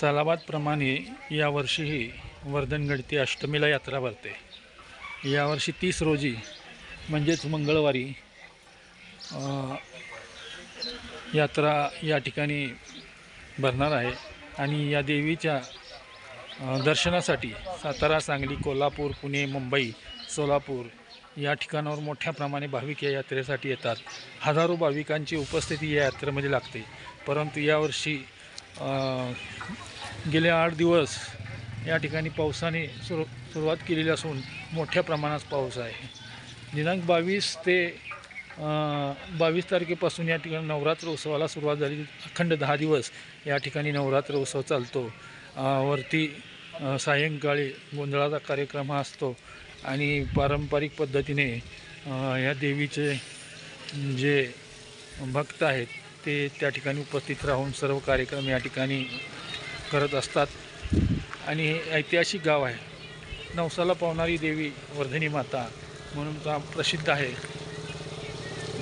चालाबादप्रमाणे यावर्षीही वर्धनगड ते अष्टमीला यात्रा भरते. यावर्षी तीस रोजी म्हणजेच मंगळवारी यात्रा या ठिकाणी भरणार आहे. आणि या देवीच्या दर्शनासाठी सातारा सांगली कोल्हापूर पुणे मुंबई सोलापूर या ठिकाणावर मोठ्या प्रमाणे भाविक या यात्रेसाठी येतात. हजारो भाविकांची उपस्थिती या यात्रेमध्ये लागते. परंतु यावर्षी गेले आठ दिवस या ठिकाणी पावसाने सुरू सुरुवात केलेली असून मोठ्या प्रमाणात पाऊस आहे. दिनांक बावीस ते बावीस तारखेपासून या ठिकाणी नवरात्र उत्सवाला सुरुवात झाली. अखंड दहा दिवस या ठिकाणी नवरात्र उत्सव चालतो. वरती सायंकाळी गोंधळाचा कार्यक्रम हा असतो आणि पारंपरिक पद्धतीने या देवीचे जे भक्त आहेत ते त्या ठिकाणी उपस्थित राहून सर्व कार्यक्रम या ठिकाणी करत असतात. आणि हे ऐतिहासिक गाव आहे. नवसाला पावणारी देवी वर्धनी माता म्हणून का प्रसिद्ध आहे.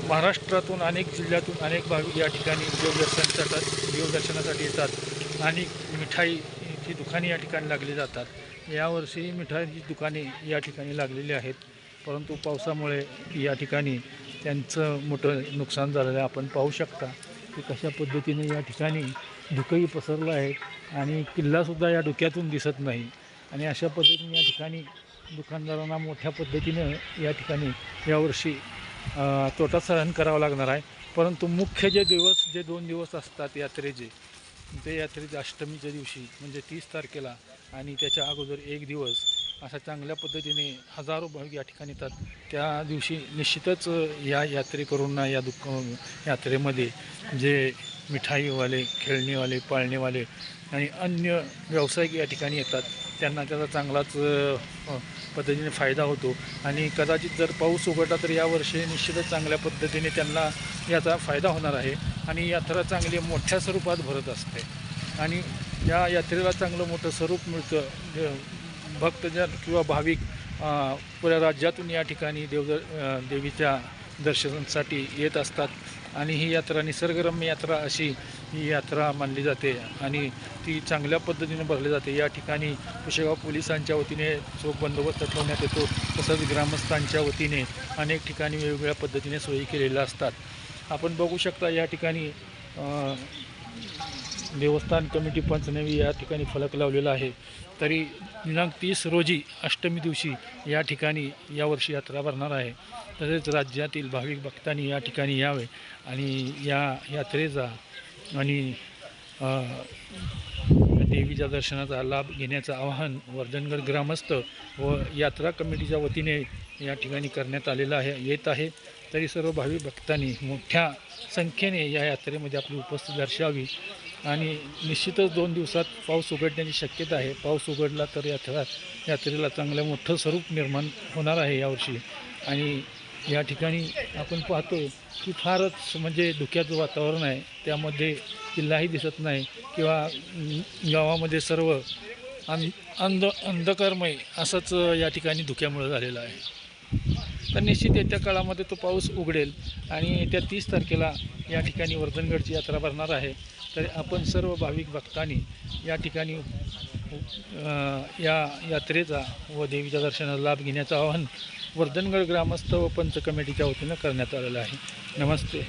महाराष्ट्रातून अनेक जिल्ह्यातून अनेक भाविक या ठिकाणी देवदर्शनासाठी देवदर्शनासाठी येतात आणि मिठाईची दुकाने या ठिकाणी लागली जातात. यावर्षी मिठाईची दुकाने या ठिकाणी लागलेली आहेत. परंतु पावसामुळे या ठिकाणी त्यांचं मोठं नुकसान झालेलं आपण पाहू शकता. की कशा पद्धतीने या ठिकाणी धुकंही पसरलं आहे आणि किल्लासुद्धा या डोक्यातून दिसत नाही. आणि अशा पद्धतीने या ठिकाणी दुकानदारांना मोठ्या पद्धतीनं या ठिकाणी यावर्षी तोटा सहन करावा लागणार आहे. परंतु मुख्य जे दिवस जे दोन दिवस असतात यात्रेचे ते यात्रेच्या अष्टमीच्या दिवशी म्हणजे तीस तारखेला आणि त्याच्या अगोदर एक दिवस अशा चांगल्या पद्धतीने हजारो भाविक या ठिकाणी येतात. त्या दिवशी निश्चितच या यात्रेकरूंना या दुःख यात्रेमध्ये जे मिठाईवाले खेळणीवाले पाळणेवाले आणि अन्य व्यावसायिक या ठिकाणी येतात. त्यांना त्याचा चांगलाच पद्धतीने फायदा होतो. आणि कदाचित जर पाऊस उघडला तर यावर्षी निश्चितच चांगल्या पद्धतीने त्यांना याचा फायदा होणार आहे. आणि यात्रा चांगली मोठ्या स्वरूपात भरत असते. आणि या यात्रेला चांगलं मोठं स्वरूप मिळतं. भक्तजन किंवा भाविक पुऱ्या राज्यातून या ठिकाणी देव देवीच्या दर्शनासाठी येत असतात. आणि ही यात्रा निसर्गरम्य यात्रा अशी ही यात्रा मानली जाते आणि ती चांगल्या पद्धतीने भरली जाते. या ठिकाणी कुशेगाव पोलिसांच्या वतीने चोख बंदोबस्त ठेवण्यात येतो. तसंच ग्रामस्थांच्या वतीने अनेक ठिकाणी वेगवेगळ्या पद्धतीने सोयी केलेल्या असतात. आपण बघू शकता या ठिकाणी देवस्थान कमिटी पंचनवी या ठिकाणी फलक लावलेला आहे. तरी दिनांक तीस रोजी अष्टमी दिवशी या ठिकाणी यावर्षी यात्रा भरणार आहे. तसेच राज्यातील भाविक भक्तांनी या ठिकाणी यावे आणि या यात्रेचा आणि देवीच्या दर्शनाचा लाभ घेण्याचं आवाहन वर्धनगड ग्रामस्थ व यात्रा कमिटीच्या वतीने या ठिकाणी करण्यात आलेलं आहे येत आहे. तरी सर्व भाविक भक्तांनी मोठ्या संख्येने या यात्रेमध्ये आपली उपस्थिती दर्शवावी. आणि निश्चितच दोन दिवसात पाऊस उघडण्याची शक्यता आहे. पाऊस उघडला तर यात्रा यात्रेला चांगलं मोठं स्वरूप निर्माण होणार आहे यावर्षी. आणि या ठिकाणी आपण पाहतो की फारच म्हणजे धुक्याचं वातावरण आहे. त्यामध्ये किल्लाही दिसत नाही किंवा गावामध्ये सर्व अंध अंध अंधकारमय असंच या ठिकाणी धुक्यामुळं झालेलं आहे. तर निश्चित येत्या काळामध्ये तो पाऊस उघडेल आणि येत्या तीस तारखेला या ठिकाणी वर्धनगडची यात्रा भरणार आहे. तर आपण सर्व भाविक भक्तांनी या ठिकाणी या यात्रेचा व देवीच्या दर्शनाचा लाभ घेण्याचं आवाहन वर्धनगड ग्रामस्थ व पंच कमिटीच्या वतीनं करण्यात आलेलं आहे. नमस्ते.